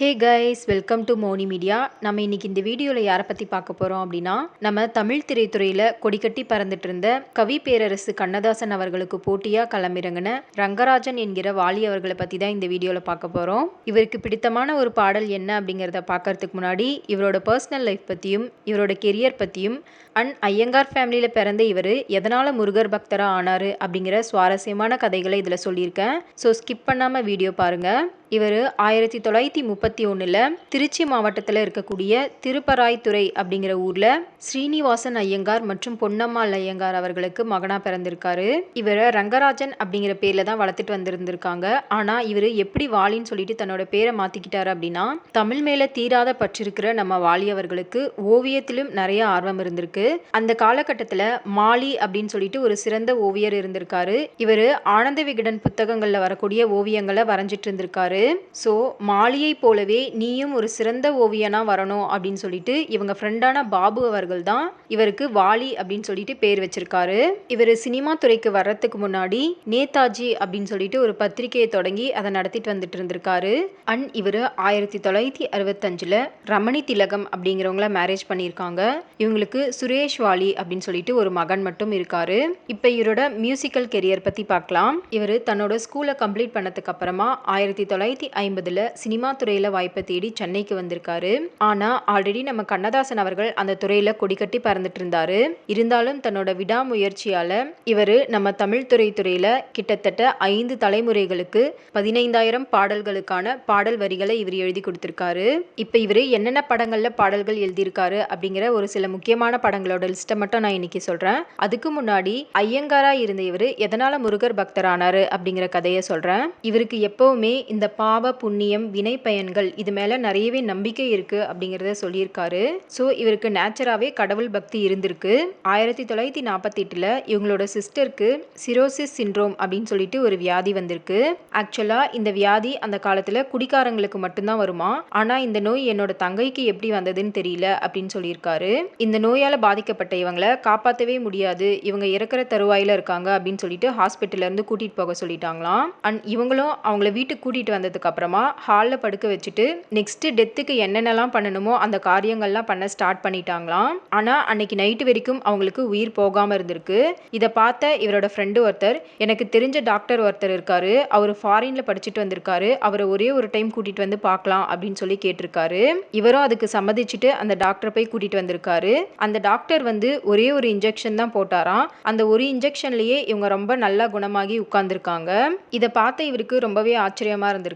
Hey guys welcome to Moni media நம்ம இன்னைக்கு இந்த வீடியோவில் யாரை பற்றி பார்க்க போகிறோம் அப்படின்னா நம்ம தமிழ் திரைத்துறையில் கொடிக்கட்டி பறந்துட்டு இருந்த கவி பேரரசு கண்ணதாசன் அவர்களுக்கு போட்டியாக களமிறங்கின ரங்கராஜன் என்கிற வாலி அவர்களை பற்றி தான் இந்த வீடியோவில் பார்க்க போகிறோம் இவருக்கு பிடித்தமான ஒரு பாடல் என்ன அப்படிங்கிறத பார்க்கறதுக்கு முன்னாடி இவரோட பர்சனல் லைஃப் பற்றியும் இவரோட கெரியர் பற்றியும் அண்ட் ஐயங்கார் ஃபேமிலியில் பிறந்த இவர் எதனால் முருகர் பக்தராக ஆனார் அப்படிங்கிற சுவாரஸ்யமான கதைகளை இதில் சொல்லியிருக்கேன். ஸோ ஸ்கிப் பண்ணாமல் வீடியோ பாருங்கள் இவர் ஆயிரத்தி தொள்ளாயிரத்தி முப்பத்தி ஒன்றில் திருச்சி மாவட்டத்தில் இருக்கக்கூடிய திருப்பராய்த்துறை அப்படிங்கிற ஊரில் ஸ்ரீனிவாசன் ஐயங்கார் மற்றும் பொன்னம்மாள் ஐயங்கார் அவர்களுக்கு மகனாக பிறந்திருக்காரு. இவரை ரங்கராஜன் அப்படிங்கிற பேரில் தான் வளர்த்துட்டு வந்திருந்திருக்காங்க. ஆனால் இவர் எப்படி வாலின்னு சொல்லிட்டு தன்னோட பேரை மாற்றிக்கிட்டாரு அப்படின்னா தமிழ் மேலே தீராத பற்றிருக்கிற நம்ம வாலி அவர்களுக்கு ஓவியத்திலும் நிறைய ஆர்வம் இருந்திருக்கு. அந்த காலகட்டத்தில் மாலி அப்படின்னு சொல்லிட்டு ஒரு சிறந்த ஓவியர் இருந்திருக்காரு. இவர் ஆனந்த விகடன் புத்தகங்களில் வரக்கூடிய ஓவியங்களை வரைஞ்சிட்டு இருந்திருக்காரு. ஸோ மாலியை போலவே நீயும் ஒரு சிறந்த ஓவியனாக வரணும் அப்படின்னு சொல்லிட்டு இவங்க ஃப்ரெண்டான பாபு அவர்கள் தான் இவருக்கு வாலி அப்படின்னு சொல்லிட்டு பேர் வச்சிருக்காரு. இவர் சினிமா துறைக்கு வர்றதுக்கு முன்னாடி நேதாஜி அப்படின்னு சொல்லிட்டு ஒரு பத்திரிகையை தொடங்கி அதை நடத்திட்டு வந்துட்டு இருந்திருக்காரு. அண்ட் இவர் ஆயிரத்தி தொள்ளாயிரத்தி அறுபத்தஞ்சில் ரமணி திலகம் அப்படிங்கிறவங்கள மேரேஜ் பண்ணியிருக்காங்க. இவங்களுக்கு சுரேஷ் வாலி அப்படின்னு சொல்லிட்டு ஒரு மகன் மட்டும் இருக்காரு. இப்போ இவரோட மியூசிக்கல் கெரியர் பற்றி பார்க்கலாம். இவர் தன்னோட ஸ்கூலை கம்ப்ளீட் பண்ணதுக்கு அப்புறமா ஆயிரத்தி தொள்ளாயிரத்தி ஐம்பதில் சினிமா துறையில் வாய்ப்பை தேடி சென்னைக்கு வந்திருக்காரு. ஆனால் ஆல்ரெடி நம்ம கண்ணதாசன் அவர்கள் அந்த துறையில் கொடிக்கட்டி பறந்துட்டு இருந்தாரு இருந்தாலும் தன்னோட விடாமுயற்சியால் இவர் நம்ம தமிழ் துறை துறையில் கிட்டத்தட்ட ஐந்து தலைமுறைகளுக்கு பதினைந்தாயிரம் பாடல்களுக்கான பாடல் வரிகளை இவர் எழுதி கொடுத்துருக்காரு. இப்போ இவர் என்னென்ன படங்களில் பாடல்கள் எழுதியிருக்காரு அப்படிங்கிற ஒரு சில முக்கியமான படங்களோட லிஸ்ட்டை மட்டும் நான் இன்னைக்கு சொல்கிறேன் அதுக்கு முன்னாடி ஐயங்காரா இருந்த இவர் எதனால் முருகர் பக்தரானாரு அப்படிங்கிற கதையை சொல்கிறேன் இவருக்கு எப்போவுமே இந்த பாவ புண்ணியம் வினை பயன்கள் இது மேலே நிறையவே நம்பிக்கை இருக்குது அப்படிங்கிறத சொல்லியிருக்காரு. ஸோ இவருக்கு நேச்சராகவே கடவுள் பக்தி இருந்திருக்கு. ஆயிரத்தி தொள்ளாயிரத்தி நாற்பத்தெட்டில் இவங்களோட சிஸ்டருக்கு சிரோசிஸ் சின்ரோம் அப்படின்னு சொல்லிட்டு ஒரு வியாதி வந்திருக்கு. ஆக்சுவலாக இந்த வியாதி அந்த காலத்தில் குடிக்காரங்களுக்கு மட்டும்தான் வருமா? ஆனால் இந்த நோய் என்னோட தங்கைக்கு எப்படி வந்ததுன்னு தெரியல அப்படின்னு சொல்லியிருக்காரு. இந்த நோயால் பாதிக்கப்பட்ட இவங்களை காப்பாற்றவே முடியாது. இவங்க இறக்குற தருவாயில் இருக்காங்க அப்படின்னு சொல்லிட்டு ஹாஸ்பிட்டல்லேருந்து கூட்டிகிட்டு போக சொல்லிட்டாங்களாம். அண்ட் இவங்களும் அவங்கள வீட்டுக்கு கூட்டிகிட்டு வந்த அப்புறமா ஹாலில் படுக்க வச்சுட்டு நெக்ஸ்ட் டெத்துக்கு என்னென்னலாம் பண்ணணுமோ அந்த காரியங்கள்லாம் பண்ண ஸ்டார்ட் பண்ணிட்டாங்களாம். ஆனால் அன்னைக்கு நைட்டு வரைக்கும் அவங்களுக்கு உயிர் போகாமல் இருந்திருக்கு. இதை பார்த்த இவரோட ஃப்ரெண்டு ஒருத்தர் எனக்கு தெரிஞ்ச டாக்டர் ஒருத்தர் இருக்காரு. அவர் ஃபாரின்ல படிச்சுட்டு வந்திருக்காரு. அவரை ஒரே ஒரு டைம் கூட்டிட்டு வந்து பார்க்கலாம் அப்படின்னு சொல்லி கேட்டிருக்காரு. இவரும் அதுக்கு சம்மதிச்சுட்டு அந்த டாக்டரை போய் கூட்டிட்டு வந்திருக்காரு. அந்த டாக்டர் வந்து ஒரே ஒரு இன்ஜெக்ஷன் தான் போட்டாராம். அந்த ஒரு இன்ஜெக்ஷன்லயே இவங்க ரொம்ப நல்லா குணமாகி உட்கார்ந்துருக்காங்க. இதை பார்த்த இவருக்கு ரொம்பவே ஆச்சரியமா இருந்திருக்கு.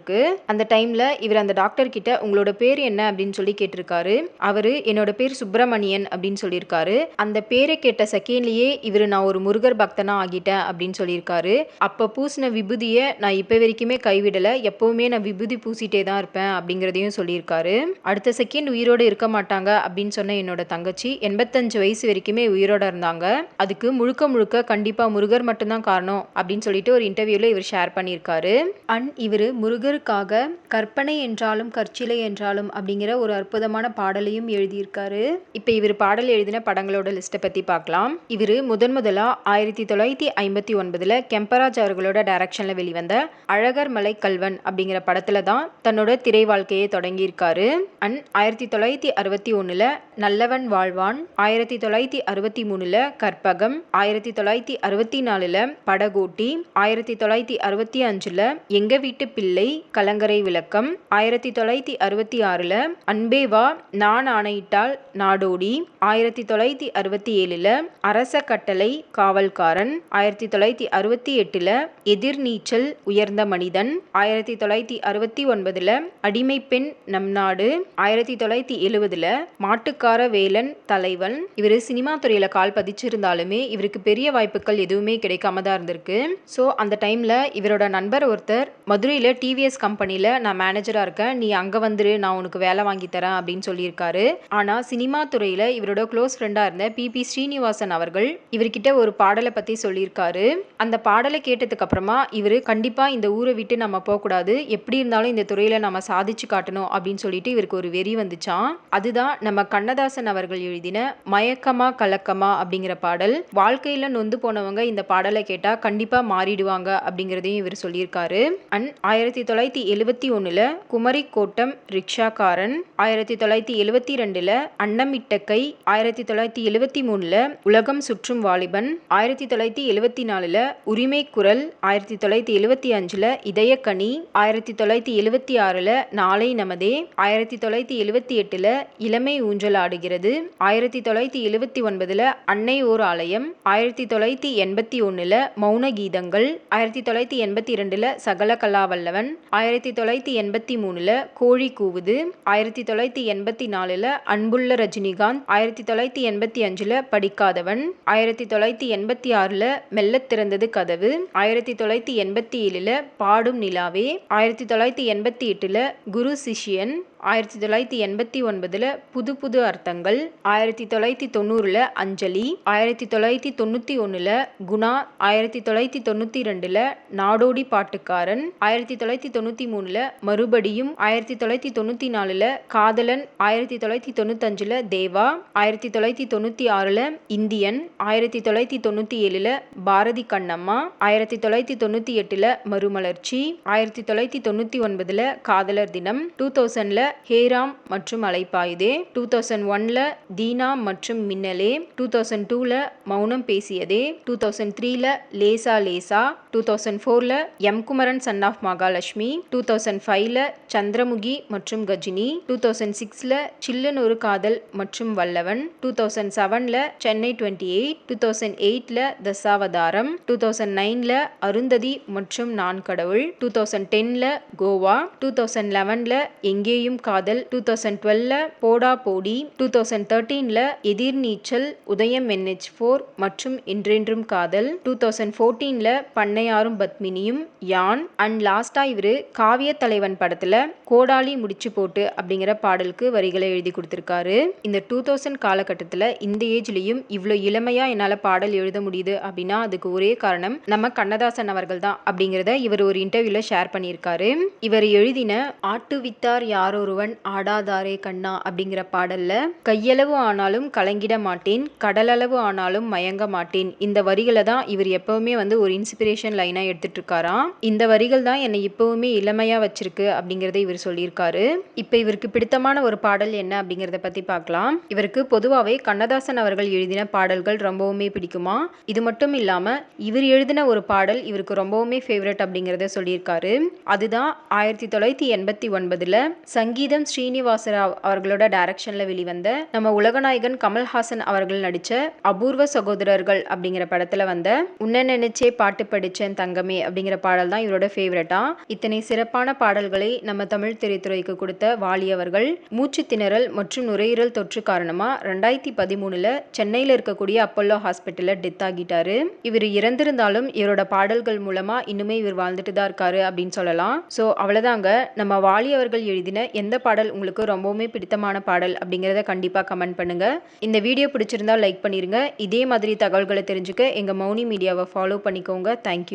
அந்த டைம்ல இவர் அந்த டாக்டர் கிட்ட உங்களோட பேர் என்ன? அப்படின்னு சொல்லி கேட்டிருக்காரு. அவரு என்னோட பேர் சுப்பிரமணியன் அப்படின்னு சொல்லியிருக்காரு. அந்த பேரை கேட்ட செகண்ட்லயே இவர் நான் ஒரு முருகர் பக்தனா ஆகிட்டேன் அப்படின்னு சொல்லியிருக்காரு. அப்ப பூசின விபூதியை நான் இப்போ வரைக்குமே கைவிடல. எப்பவுமே நான் விபூதி பூசிட்டே தான் இருப்பேன் அப்படிங்கிறதையும் சொல்லியிருக்காரு. அடுத்த செகண்ட் உயிரோட இருக்க மாட்டாங்க அப்படின்னு சொன்ன என்னோட தங்கச்சி எண்பத்தஞ்சு வயசு வரைக்குமே உயிரோட இருந்தாங்க. அதுக்கு முழுக்க முழுக்க கண்டிப்பா முருகர் மட்டும்தான் காரணம் அப்படின்னு சொல்லிட்டு ஒரு இன்டர்வியூல இவர் ஷேர் பண்ணியிருக்காரு. அண்ட் இவர் முருகருக்காக கற்பனை என்றாலும் கற்சிலை என்றாலும் அப்படிங்கிற ஒரு அற்புதமான பாடலையும் எழுதியிருக்காரு. இப்போ இவர் பாடல் எழுதின படங்களோட லிஸ்ட்டை பற்றி பார்க்கலாம். இவர் முதன் முதலாக ஆயிரத்தி தொள்ளாயிரத்தி ஐம்பத்தி ஒன்பதில் கெம்பராஜ் அவர்களோட டைரக்ஷனில் வெளிவந்த அழகர் மலை கல்வன் அப்படிங்கிற படத்தில் தான் தன்னோட திரை வாழ்க்கையை தொடங்கியிருக்காரு. அண்ட் ஆயிரத்தி தொள்ளாயிரத்தி அறுபத்தி ஒன்றில் நல்லவன் வாழ்வான் ஆயிரத்தி தொள்ளாயிரத்தி அறுபத்தி மூணில் கற்பகம் ஆயிரத்தி தொள்ளாயிரத்தி அறுபத்தி நாலில் படகோட்டி ஆயிரத்தி தொள்ளாயிரத்தி அறுபத்தி அஞ்சில் எங்கள் வீட்டு பிள்ளை கலங்கரை விளக்கம் ஆயிரத்தி தொள்ளாயிரத்தி அறுபத்தி ஆறில் அன்பே வா நான் ஆணையிட்டால் நாடோடி. ஆயிரத்தி தொள்ளாயிரத்தி அறுபத்தி ஏழில் அரச கட்டளை காவல்காரன். ஆயிரத்தி தொள்ளாயிரத்தி அறுபத்தி எட்டில் எதிர்நீச்சல் உயர்ந்த மனிதன். ஆயிரத்தி தொள்ளாயிரத்தி அறுபத்தி ஒன்பதில் அடிமை பெண் நம் நாடு. ஆயிரத்தி தொள்ளாயிரத்தி எழுவதில் மாட்டுக்கார வேலன் தலைவன். இவர் சினிமா துறையில் கால் பதிச்சிருந்தாலுமே இவருக்கு பெரிய வாய்ப்புகள் எதுவுமே கிடைக்காம தான் இருந்திருக்கு. ஸோ அந்த டைமில் இவரோட நண்பர் ஒருத்தர் மதுரையில் டிவிஎஸ் கம்பெனியில் நான் மேனேஜராக இருக்கேன். நீ அங்கே வந்துரு நான் உனக்கு வேலை வாங்கி தரேன் அப்படின்னு சொல்லியிருக்காரு. ஆனால் சினிமா துறையில் இவரோட க்ளோஸ் ஃப்ரெண்டாக இருந்த பிபி ஸ்ரீனிவாசன் அவர்கள் இவர்கிட்ட ஒரு பாடலை பற்றி சொல்லியிருக்காரு. அந்த பாடலை கேட்டதுக்கு அப்புறமா இவர் கண்டிப்பாக இந்த ஊரை விட்டு நம்ம போகக்கூடாது. எப்படி இருந்தாலும் இந்த துறையில் நம்ம சாதிச்சு காட்டணும் அப்படின்னு சொல்லிட்டு இவருக்கு ஒரு வெறி வந்துச்சான் அதுதான் நம்ம கண்ணதாசன் அவர்கள் எழுதின மயக்கமா கலக்கமா அப்படிங்கிற பாடல். வாழ்க்கையில் நொந்து போனவங்க இந்த பாடலை கேட்டால் கண்டிப்பாக மாறிடுவாங்க அப்படிங்கிறதையும் இவர் சொல்லியிருக்காரு. அண்ட் ஆயிரத்தி தொள்ளாயிரத்தி எழுவத்தி ஒன்றில் குமரி கோட்டம் ரிக்ஷாக்காரன் ஆயிரத்தி தொள்ளாயிரத்தி எழுவத்தி ரெண்டில் அன்னமிட்ட கை ஆயிரத்தி தொள்ளாயிரத்தி எழுவத்தி மூணில் உலகம் சுற்றும் வாலிபன் ஆயிரத்தி தொள்ளாயிரத்தி எழுவத்தி நாலில் உரிமை குரல் ஆயிரத்தி தொள்ளாயிரத்தி எழுவத்தி அஞ்சில் இதயக்கனி ஆயிரத்தி தொள்ளாயிரத்தி எழுவத்தி ஆறில் நாளை நமதே ஆயிரத்தி தொள்ளாயிரத்தி எழுவத்தி எட்டில் இளமை ஊஞ்சல் ஆடுகிறது ஆயிரத்தி தொள்ளாயிரத்தி எழுவத்தி ஒன்பதில் அன்னை ஓர் ஆலயம் ஆயிரத்தி தொள்ளாயிரத்தி எண்பத்தி ஒன்றில் மௌன கீதங்கள் ஆயிரத்தி தொள்ளாயிரத்தி எண்பத்தி ரெண்டில் சகல கலாவல்லவன் ஆயிரத்தி தொள்ளாயிரத்தி எண்பத்தி மூணில் கோழி கூவுது ஆயிரத்தி தொள்ளாயிரத்தி எண்பத்தி நாலில் அன்புள்ள ரஜினிகாந்த் ஆயிரத்தி தொள்ளாயிரத்தி எண்பத்தி அஞ்சில் படிக்காதவன் ஆயிரத்தி தொள்ளாயிரத்தி எண்பத்தி ஆறில் மெல்லத் திறந்தது கதவு ஆயிரத்தி தொள்ளாயிரத்தி எண்பத்தி ஏழில் பாடும் நிலாவே ஆயிரத்தி தொள்ளாயிரத்தி எண்பத்தி எட்டில் குரு சிஷ்யன் ஆயிரத்தி தொள்ளாயிரத்தி எண்பத்தி ஒன்பதில் புது புது அர்த்தங்கள் ஆயிரத்தி தொள்ளாயிரத்தி தொண்ணூறில் அஞ்சலி ஆயிரத்தி தொள்ளாயிரத்தி தொண்ணூற்றி ஒன்றில் குணா ஆயிரத்தி தொள்ளாயிரத்தி தொண்ணூற்றி ரெண்டில் நாடோடி பாட்டுக்காரன் ஆயிரத்தி தொள்ளாயிரத்தி தொண்ணூற்றி மூணில் மறுபடியும் ஆயிரத்தி தொள்ளாயிரத்தி தொண்ணூற்றி நாலில் காதலன் ஆயிரத்தி தொள்ளாயிரத்தி தொண்ணூத்தஞ்சில் தேவா ஆயிரத்தி தொள்ளாயிரத்தி தொண்ணூற்றி ஆறில் இந்தியன் ஆயிரத்தி தொள்ளாயிரத்தி தொண்ணூற்றி ஏழில் பாரதி கண்ணம்மா ஆயிரத்தி தொள்ளாயிரத்தி தொண்ணூற்றி எட்டில் மறுமலர்ச்சி ஆயிரத்தி தொள்ளாயிரத்தி தொண்ணூற்றி ஒன்பதில் காதலர் தினம் டூ தௌசண்டில் ஹேராம் மற்றும் அலைப்பாயுதே. டூ தௌசண்ட் ஒன்ல தீனா மற்றும் மின்னலே. டூ தௌசண்ட் டூவில் மௌனம் பேசியதே. டூ தௌசண்ட் த்ரீல லேசா லேசா. டூ தௌசண்ட் ஃபோரில் M Kumaran son of Mahalakshmi two thousand ஃபைவ்ல சந்திரமுகி மற்றும் கஜினி டூ தௌசண்ட் சிக்ஸில் சில்லுன்னு ஒரு காதல் மற்றும் வல்லவன் டூ தௌசண்ட் செவனில் Chennai twenty eight two thousand எயிட்டில் தசாவதாரம் டூ தௌசண்ட் நைனில் அருந்ததி மற்றும் நான் கடவுள் டூ தௌசண்ட் டென்னில் கோவா டூ தௌசண்ட் லெவனில் எங்கேயும் காதல் டூ தௌசண்ட் டுவெல்ல போடா போடி டூ தௌசண்ட் தேர்ட்டீனில் எதிர் நீச்சல் உதயம் என்ஹெச் ஃபோர் மற்றும் இன்றென்றும் காதல் டூ தௌசண்ட் ஃபோர்டீனில் பண்ணை பண்ணையாரும் பத்மினியும் யான் அண்ட் லாஸ்ட்டாக இவர் காவிய தலைவன் படத்தில் கோடாலி முடிச்சு போட்டு அப்படிங்கிற பாடலுக்கு வரிகளை எழுதி கொடுத்துருக்காரு. இந்த டூ தௌசண்ட் காலகட்டத்தில் இந்த ஏஜ்லேயும் இவ்வளோ இளமையாக என்னால் பாடல் எழுத முடியுது அப்படின்னா அதுக்கு ஒரே காரணம் நம்ம கண்ணதாசன் அவர்கள் தான் அப்படிங்கிறத இவர் ஒரு இன்டர்வியூவில் ஷேர் பண்ணியிருக்காரு. இவர் எழுதின ஆட்டுவித்தார் யாரொருவன் ஆடாதாரே கண்ணா அப்படிங்கிற பாடல்ல கையளவு ஆனாலும் கலங்கிட மாட்டேன் கடலளவு ஆனாலும் மயங்க மாட்டேன் இந்த வரிகளை தான் இவர் எப்பவுமே வந்து ஒரு இன்ஸ்பிரேஷன் லைனாக எடுத்துட்டு இருக்காராம் இந்த வரிகள் தான் என்னை இப்போவுமே இளமையாக வச்சிருக்கு அப்படிங்கிறத இவர் சொல்லியிருக்காரு. இப்போ இவருக்கு பிடித்தமான ஒரு பாடல் என்ன அப்படிங்கிறத பற்றி பார்க்கலாம். இவருக்கு பொதுவாகவே கண்ணதாசன் அவர்கள் எழுதின பாடல்கள் ரொம்பவுமே பிடிக்குமா? இது மட்டும் இல்லாமல் இவர் எழுதின ஒரு பாடல் இவருக்கு ரொம்பவுமே ஃபேவரட் அப்படிங்கிறத சொல்லியிருக்காரு. அதுதான் ஆயிரத்தி தொள்ளாயிரத்தி எண்பத்தி ஒன்பதில் சங்கீதம் ஸ்ரீனிவாசராவ் அவர்களோட டைரக்ஷனில் வெளிவந்த நம்ம உலகநாயகன் கமல்ஹாசன் அவர்கள் நடித்த அபூர்வ சகோதரர்கள் அப்படிங்கிற படத்தில் வந்த உன்ன நினைச்சே பாட்டு படித்தேன் தங்கமே அப்படிங்கிற பாடல் தான் இவரோட ஃபேவரட்டா இத்தனை சிறப்பான பாடல்களை நம்ம தமிழ் திரைத்துறைக்கு கொடுத்த வாலி அவர்கள் மூச்சு திணறல் மற்றும் நுரையீரல் தொற்று காரணமாக ரெண்டாயிரத்தி பதிமூணில் சென்னையில் இருக்கக்கூடிய அப்பல்லோ ஹாஸ்பிட்டலில் டெத் ஆகிட்டாரு. இவர் இறந்திருந்தாலும் இவரோட பாடல்கள் மூலமாக இன்னுமே இவர் வாழ்ந்துட்டு தான் இருக்காரு அப்படின்னு சொல்லலாம். ஸோ அவ்வளோதாங்க நம்ம வாலி அவர்கள் எழுதின எந்த பாடல் உங்களுக்கு ரொம்பவுமே பிடித்தமான பாடல் அப்படிங்கிறத கண்டிப்பாக கமெண்ட் பண்ணுங்க. இந்த வீடியோ பிடிச்சிருந்தா லைக் பண்ணிருங்க. இதே மாதிரி தகவல்களை தெரிஞ்சுக்க எங்கள் மௌனி மீடியாவை ஃபாலோ பண்ணிக்கோங்க. தேங்க்யூ